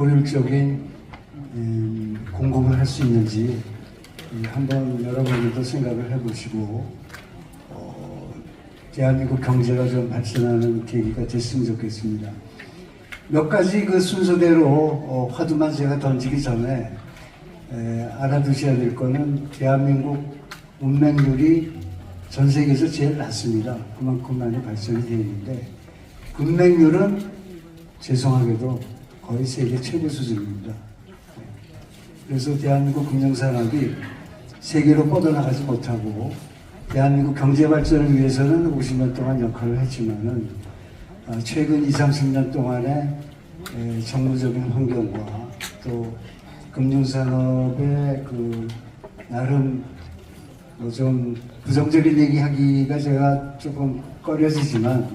효율적인 음, 공급을 할 수 있는지 음, 한번 여러분들도 생각을 해보시고 어, 대한민국 경제가 좀 발전하는 계기가 됐으면 좋겠습니다. 몇 가지 그 순서대로 어, 화두만 제가 던지기 전에 에, 알아두셔야 될 거는 대한민국 문맹률이 전 세계에서 제일 낮습니다. 그만큼 많이 발전이 되어 있는데 군맹률은 죄송하게도 거의 세계 최고 수준입니다. 네. 그래서 대한민국 금융산업이 세계로 뻗어나가지 못하고 대한민국 경제 발전을 위해서는 50년 동안 역할을 했지만은 아, 최근 2, 30년 동안의 에, 정부적인 환경과 또 금융산업의 그 나름 뭐 좀 부정적인 얘기하기가 제가 조금 꺼려지지만